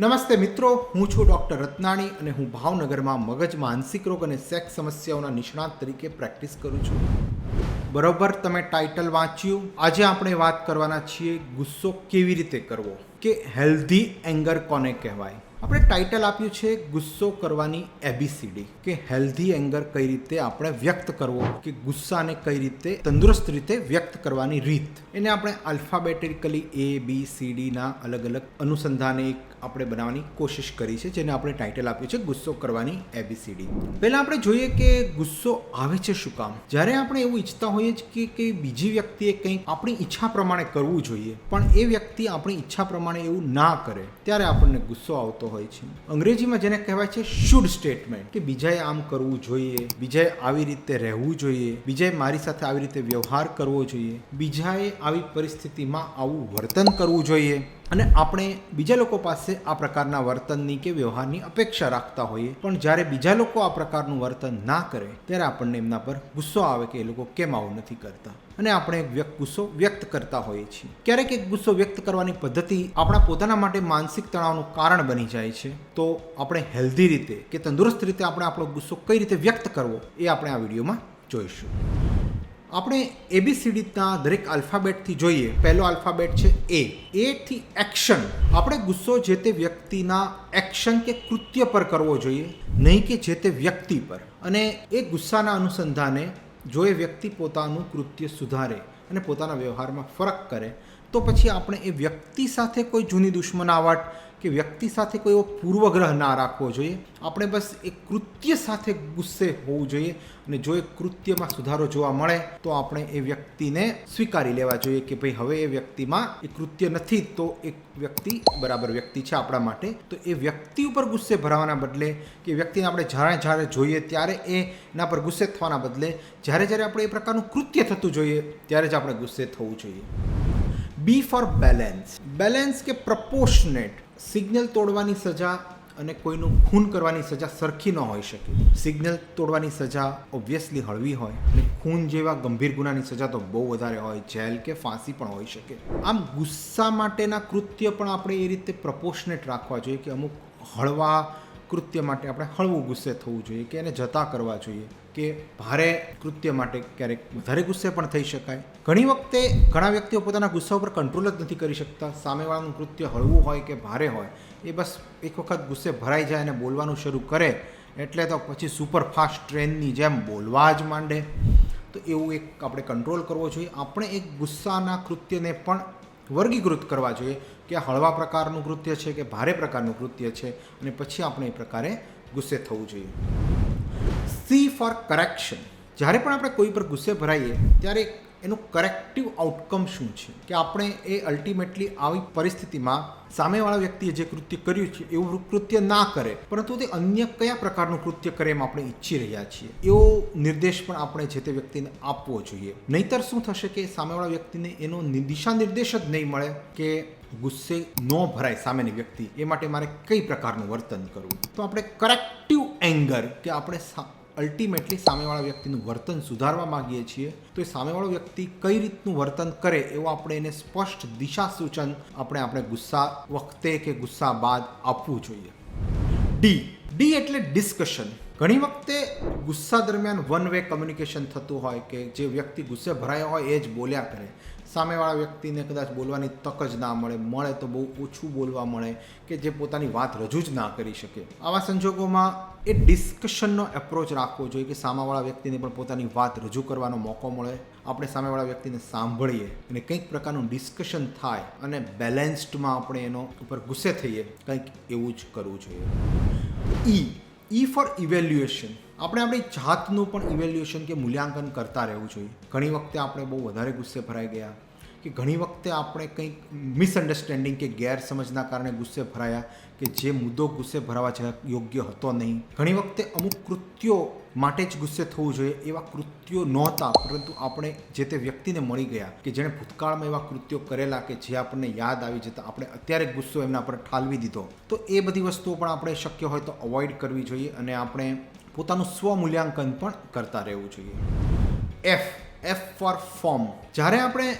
નમસ્તે મિત્રો, હું છું ડૉક્ટર રત્નાણી અને હું ભાવનગરમાં મગજ માનસિક રોગ અને સેક્સ સમસ્યાઓના નિષ્ણાત તરીકે પ્રેક્ટિસ કરું છું. બરોબર, તમે ટાઇટલ વાંચ્યું? આજે આપણે વાત કરવાના છીએ, ગુસ્સો કેવી રીતે કરવો? કે હેલ્ધી એંગર કોને કહેવાય? આપણે ટાઇટલ આપ્યું છે, ગુસ્સો કરવાની એબીસીડી કે હેલ્ધી એંગર કઈ રીતે આપણે વ્યક્ત કરવો? કે ગુસ્સાને કઈ રીતે તંદુરસ્ત રીતે વ્યક્ત કરવાની રીત? એને આપણે આલ્ફાબેટિકલી એ બી સી ડીના અલગ અલગ અનુસંધાને એક આપણે બનાવવાની કોશિશ કરી છે, જેને આપણે ટાઇટલ આપ્યું છે, ગુસ્સો કરવાની એબીસીડી પહેલાં આપણે જોઈએ કે ગુસ્સો આવે છે શું કામ? જ્યારે આપણે એવું ઈચ્છતા હોઈએ છીએ કે બીજી વ્યક્તિએ કંઈક આપણી ઈચ્છા પ્રમાણે કરવું જોઈએ, પણ એ વ્યક્તિ આપણી ઈચ્છા પ્રમાણે એવું ના કરે, ત્યારે આપણને ગુસ્સો આવતો હોય છે. અંગ્રેજીમાં જેને કહેવાય છે શુડ સ્ટેટમેન્ટ કે બીજાએ આમ કરવું જોઈએ, બીજાએ આવી રીતે રહેવું જોઈએ, બીજાએ મારી સાથે આવી રીતે વ્યવહાર કરવો જોઈએ, બીજાએ આવી પરિસ્થિતિમાં આવું વર્તન કરવું જોઈએ. અને આપણે બીજા લોકો પાસે આ પ્રકારના વર્તનની કે વ્યવહારની અપેક્ષા રાખતા હોઈએ, પણ જ્યારે બીજા લોકો આ પ્રકારનું વર્તન ના કરે, ત્યારે આપણને એમના પર ગુસ્સો આવે કે એ લોકો કેમ આવું નથી કરતા. અને આપણે વ્યક્ત ગુસ્સો વ્યક્ત કરતા હોઈએ છીએ. ક્યારેક એક ગુસ્સો વ્યક્ત કરવાની પદ્ધતિ આપણા પોતાના માટે માનસિક તણાવનું કારણ બની જાય છે. તો આપણે હેલ્ધી રીતે કે તંદુરસ્ત રીતે આપણે આપણો ગુસ્સો કઈ રીતે વ્યક્ત કરવો, એ આપણે આ વિડીયોમાં જોઈશું. આપણે એબીસીડીના દરેક આલ્ફાબેટથી જોઈએ, પહેલો આલ્ફાબેટ છે એ એથી એક્શન આપણે ગુસ્સો જે તે વ્યક્તિના એક્શન કે કૃત્ય પર કરવો જોઈએ, નહીં કે જે તે વ્યક્તિ પર. અને એ ગુસ્સાના અનુસંધાને જો એ વ્યક્તિ પોતાનું કૃત્ય સુધારે અને પોતાના વ્યવહારમાં ફરક કરે, તો પછી આપણે એ વ્યક્તિ સાથે કોઈ જૂની દુશ્મનાવટ કે વ્યક્તિ સાથે કોઈ એવો પૂર્વગ્રહ ના રાખવો જોઈએ. આપણે બસ એ કૃત્ય સાથે ગુસ્સે હોવું જોઈએ અને જો એ કૃત્યમાં સુધારો જોવા મળે તો આપણે એ વ્યક્તિને સ્વીકારી લેવા જોઈએ કે ભાઈ હવે એ વ્યક્તિમાં એ કૃત્ય નથી તો એ વ્યક્તિ બરાબર વ્યક્તિ છે આપણા માટે. તો એ વ્યક્તિ ઉપર ગુસ્સે ભરાવાના બદલે કે વ્યક્તિને આપણે જ્યારે જ્યારે જોઈએ ત્યારે એ એના પર ગુસ્સે થવાના બદલે જ્યારે જ્યારે આપણે એ પ્રકારનું કૃત્ય થતું જોઈએ ત્યારે જ આપણે ગુસ્સે થવું જોઈએ. બી ફોર બેલેન્સ. બેલેન્સ કે પ્રપોર્શનેટ સિગ્નલ તોડવાની સજા અને કોઈનું ખૂન કરવાની સજા સરખી ન હોઈ શકે. સિગ્નલ તોડવાની સજા ઓબ્વિયસલી હળવી હોય અને ખૂન જેવા ગંભીર ગુનાની સજા તો બહુ વધારે હોય. જેલ કે ફાંસી પણ હોઈ શકે. આમ ગુસ્સા માટેના કૃત્ય પણ આપણે એ રીતે પ્રપોર્શનેટ રાખવા જોઈએ કે અમુક હળવા કૃત્ય માટે આપણે હળવું ગુસ્સે થવું જોઈએ કે એને જતા કરવા જોઈએ. કે ભારે કૃત્ય માટે ક્યારેક વધારે ગુસ્સે પણ થઈ શકાય. ઘણી વખતે ઘણા વ્યક્તિઓ પોતાના ગુસ્સા ઉપર કંટ્રોલ જ નથી કરી શકતા. સામેવાળાનું કૃત્ય હળવું હોય કે ભારે હોય, એ બસ એક વખત ગુસ્સે ભરાઈ જાય અને બોલવાનું શરૂ કરે, એટલે તો પછી સુપરફાસ્ટ ટ્રેનની જેમ બોલવા જ માંડે. તો એવું એક આપણે કંટ્રોલ કરવો જોઈએ. આપણે એક ગુસ્સાના કૃત્યને પણ વર્ગીકૃત કરવા જોઈએ કે આ હળવા પ્રકારનું કૃત્ય છે કે ભારે પ્રકારનું કૃત્ય છે અને પછી આપણે એ પ્રકારે ગુસ્સે થવું જોઈએ. સી ફોર કરેક્શન જ્યારે પણ આપણે કોઈ પર ગુસ્સે ભરાઈએ, ત્યારે એનું કરેક્ટિવ આઉટકમ શું છે? કે આપણે એ અલ્ટિમેટલી આવી પરિસ્થિતિમાં સામેવાળા વ્યક્તિએ જે કૃત્ય કર્યું છે, એવું કૃત્ય ના કરે. પરંતુ તે અન્ય કયા પ્રકારનું કૃત્ય કરે એમ આપણે ઈચ્છી રહ્યા છીએ. એવો નિર્દેશ પણ આપણે જે તે વ્યક્તિને આપવો જોઈએ. નહીતર શું થશે કે સામેવાળા વ્યક્તિને એનો દિશા નિર્દેશ જ નહીં મળે કે ગુસ્સે ન ભરાય સામેની વ્યક્તિ. એ માટે મારે કઈ પ્રકારનું વર્તન કરવું? તો આપણે કરેક્ટિવ એંગર કે આપણે અલ્ટિમેટલી સામેવાળા વ્યક્તિનું વર્તન સુધારવા માંગીએ છીએ, તો એ સામેવાળો વ્યક્તિ કઈ રીતનું વર્તન કરે એવું આપણે એને સ્પષ્ટ દિશા સૂચન આપણે આપણે ગુસ્સા વખતે કે ગુસ્સા બાદ આપવું જોઈએ. ડી ડી એટલે ડિસ્કશન ઘણી વખતે ગુસ્સા દરમિયાન વન વે કમ્યુનિકેશન થતું હોય કે જે વ્યક્તિ ગુસ્સે ભરાયો હોય એ જ બોલ્યા કરે. સામેવાળા વ્યક્તિને કદાચ બોલવાની તક જ ના મળે મળે તો બહુ ઓછું બોલવા મળે કે જે પોતાની વાત રજૂ જ ના કરી શકે. આવા સંજોગોમાં એ ડિસ્કશનનો એપ્રોચ રાખવો જોઈએ કે સામેવાળા વ્યક્તિને પણ પોતાની વાત રજૂ કરવાનો મોકો મળે. આપણે સામેવાળા વ્યક્તિને સાંભળીએ અને કંઈક પ્રકારનું ડિસ્કશન થાય અને બેલેન્સ્ડમાં આપણે એનો ઉપર ગુસ્સે થઈએ, કંઈક એવું જ કરવું જોઈએ. ઈ ઈ ફોર ઇવેલ્યુએશન આપણે આપણી જાતનું પણ ઇવેલ્યુએશન કે મૂલ્યાંકન કરતા રહેવું જોઈએ. ઘણી વખતે આપણે બહુ વધારે ગુસ્સે ભરાઈ ગયા કે ઘણી વખતે આપણે કંઈક મિસઅન્ડરસ્ટેન્ડિંગ કે ગેરસમજના કારણે ગુસ્સે ભરાયા કે જે મુદ્દો ગુસ્સે ભરાવા જ યોગ્ય હતો નહીં. ઘણી વખતે અમુક કૃત્યો માટે જ ગુસ્સે થવું જોઈએ એવા કૃત્યો નહોતા, પરંતુ આપણે જે તે વ્યક્તિને મળી ગયા કે જેણે ભૂતકાળમાં એવા કૃત્યો કરેલા કે જે આપણને યાદ આવી જતા, આપણે અત્યારે ગુસ્સો એમના પર ઠાલવી દીધો. તો એ બધી વસ્તુઓ પણ આપણે શક્ય હોય તો અવોઇડ કરવી જોઈએ અને આપણે પોતાનું સ્વમૂલ્યાંકન પણ કરતા રહેવું જોઈએ. એફ એફ ફોર ફોર્મ જ્યારે આપણે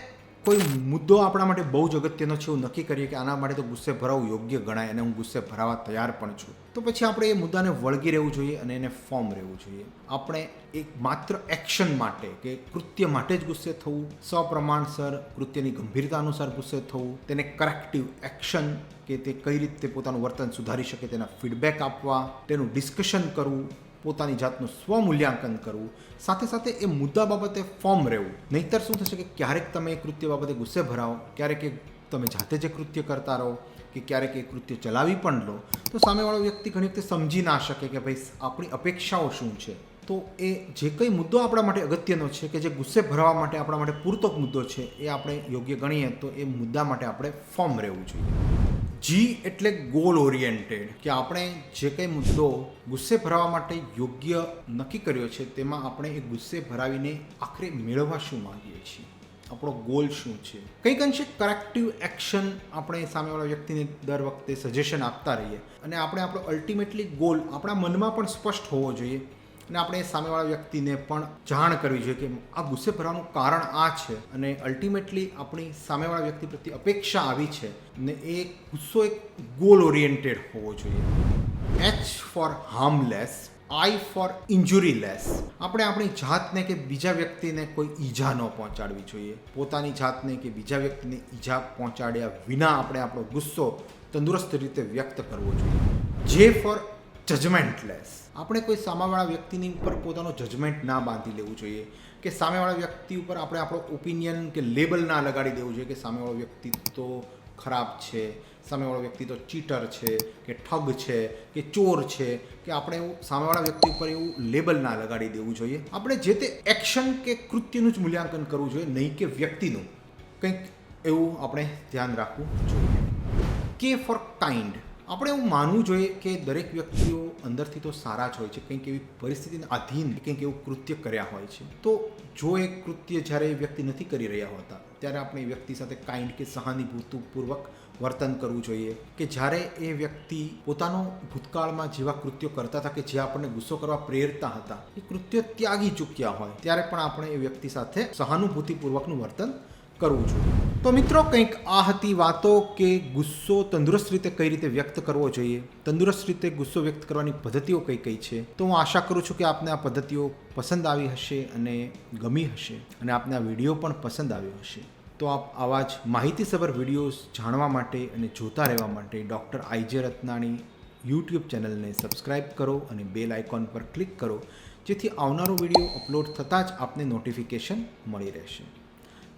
કોઈ મુદ્દો આપણા માટે બહુ જ અગત્યનો છે એવું નક્કી કરીએ કે આના માટે તો ગુસ્સે ભરાવું યોગ્ય ગણાય અને હું ગુસ્સે ભરાવા તૈયાર પણ છું. તો પછી આપણે એ મુદ્દાને વળગી રહેવું જોઈએ અને એને ફોર્મ રહેવું જોઈએ. આપણે એક માત્ર એક્શન માટે કે કૃત્ય માટે જ ગુસ્સે થવું, સપ્રમાણસર કૃત્યની ગંભીરતા અનુસાર ગુસ્સે થવું, તેને કરેક્ટિવ એક્શન કે તે કઈ રીતે પોતાનું વર્તન સુધારી શકે તેના ફીડબેક આપવા, તેનું ડિસ્કશન કરવું પોતાની જાતનું સ્વમૂલ્યાંકન કરવું, સાથે સાથે એ મુદ્દા બાબતે ફોર્મ રહેવું. નહીતર શું થશે કે ક્યારેક તમે એ કૃત્ય બાબતે ગુસ્સે ભરાવો, ક્યારેક એ તમે જાતે જે કૃત્ય કરતા રહો કે ક્યારેક એ કૃત્ય ચલાવી પણ લો, તો સામેવાળો વ્યક્તિ ઘણી વખતે સમજી ના શકે કે ભાઈ આપણી અપેક્ષાઓ શું છે. તો એ જે કંઈ મુદ્દો આપણા માટે અગત્યનો છે કે જે ગુસ્સે ભરવા માટે આપણા માટે પૂરતો મુદ્દો છે, એ આપણે યોગ્ય ગણીએ તો એ મુદ્દા માટે આપણે ફોર્મ રહેવું જોઈએ. જી એટલે ગોલ ઓરિએન્ટેડ, કે આપણે જે કંઈ મુદ્દો ગુસ્સે ભરાવા માટે યોગ્ય નક્કી કર્યો છે, તેમાં આપણે એ ગુસ્સે ભરાવીને આખરે મેળવવા શું માંગીએ છીએ? આપણો ગોલ શું છે? કંઈક અંશે કરેક્ટિવ એક્શન આપણે સામેવાળા વ્યક્તિને દર વખતે સજેશન આપતા રહીએ. અને આપણે આપણો અલ્ટિમેટલી ગોલ આપણા મનમાં પણ સ્પષ્ટ હોવો જોઈએ અને આપણે સામેવાળા વ્યક્તિને પણ જાણ કરવી જોઈએ કે આ ગુસ્સે ભરવાનું કારણ આ છે અને અલ્ટિમેટલી આપણી સામેવાળા વ્યક્તિ પ્રત્યે અપેક્ષા આવી છે ને એ ગુસ્સો એક ગોલ ઓરિએન્ટેડ હોવો જોઈએ. H for harmless I for injury less આપણે આપણી જાતને કે બીજા વ્યક્તિને કોઈ ઈજા ન પહોંચાડવી જોઈએ. પોતાની જાતને કે બીજા વ્યક્તિને ઈજા પહોંચાડ્યા વિના આપણે આપણો ગુસ્સો તંદુરસ્ત રીતે વ્યક્ત કરવો જોઈએ. જે ફોર જજમેન્ટલેસ આપણે કોઈ સામેવાળા વ્યક્તિની ઉપર પોતાનો જજમેન્ટ ના બાંધી લેવું જોઈએ કે સામેવાળા વ્યક્તિ ઉપર આપણે આપણો ઓપિનિયન કે લેબલ ના લગાડી દેવું જોઈએ કે સામેવાળો વ્યક્તિ તો ખરાબ છે, સામેવાળો વ્યક્તિ તો ચીટર છે, કે ઠગ છે, કે ચોર છે, કે આપણે એવું સામેવાળા વ્યક્તિ ઉપર એવું લેબલ ના લગાડી દેવું જોઈએ. આપણે જે તે એક્શન કે કૃત્યનું જ મૂલ્યાંકન કરવું જોઈએ, નહીં કે વ્યક્તિનું. કંઈક એવું આપણે ધ્યાન રાખવું જોઈએ. કે ફોર કાઇન્ડ આપણે એવું માનવું જોઈએ કે દરેક વ્યક્તિઓ અંદરથી તો સારા જ હોય છે, કંઈક એવી પરિસ્થિતિને આધીન, કંઈક એવું કૃત્ય કર્યા હોય છે. તો જો એ કૃત્ય જ્યારે એ વ્યક્તિ નથી કરી રહ્યા હોતા, ત્યારે આપણે એ વ્યક્તિ સાથે કાઇન્ડ કે સહાનુભૂતિપૂર્વક વર્તન કરવું જોઈએ કે જ્યારે એ વ્યક્તિ પોતાનો ભૂતકાળમાં જેવા કૃત્યો કરતા હતા કે જે આપણને ગુસ્સો કરવા પ્રેરતા હતા, એ કૃત્ય ત્યાગી ચૂક્યા હોય, ત્યારે પણ આપણે એ વ્યક્તિ સાથે સહાનુભૂતિપૂર્વકનું વર્તન કરવું જોઈએ. તો મિત્રો કંઈક આ હતી વાતો કે ગુસ્સો તંદુરસ્ત રીતે કઈ રીતે વ્યક્ત કરવો જોઈએ? તંદુરસ્ત રીતે ગુસ્સો વ્યક્ત કરવાની પદ્ધતિઓ કઈ કઈ છે? તો હું આશા કરું છું કે આપને આ પદ્ધતિઓ પસંદ આવી હશે અને ગમી હશે અને આપને આ વીડિયો પણ પસંદ આવ્યો હશે. તો આપ આવા જ માહિતીસભર વિડીયોઝ જાણવા માટે અને જોતા રહેવા માટે doctor I J Ratnani YouTube ચેનલને સબસ્ક્રાઈબ કરો અને બેલ આઇકોન પર ક્લિક કરો, જેથી આવનારો વીડિયો અપલોડ થતાં જ આપને નોટિફિકેશન મળી રહેશે.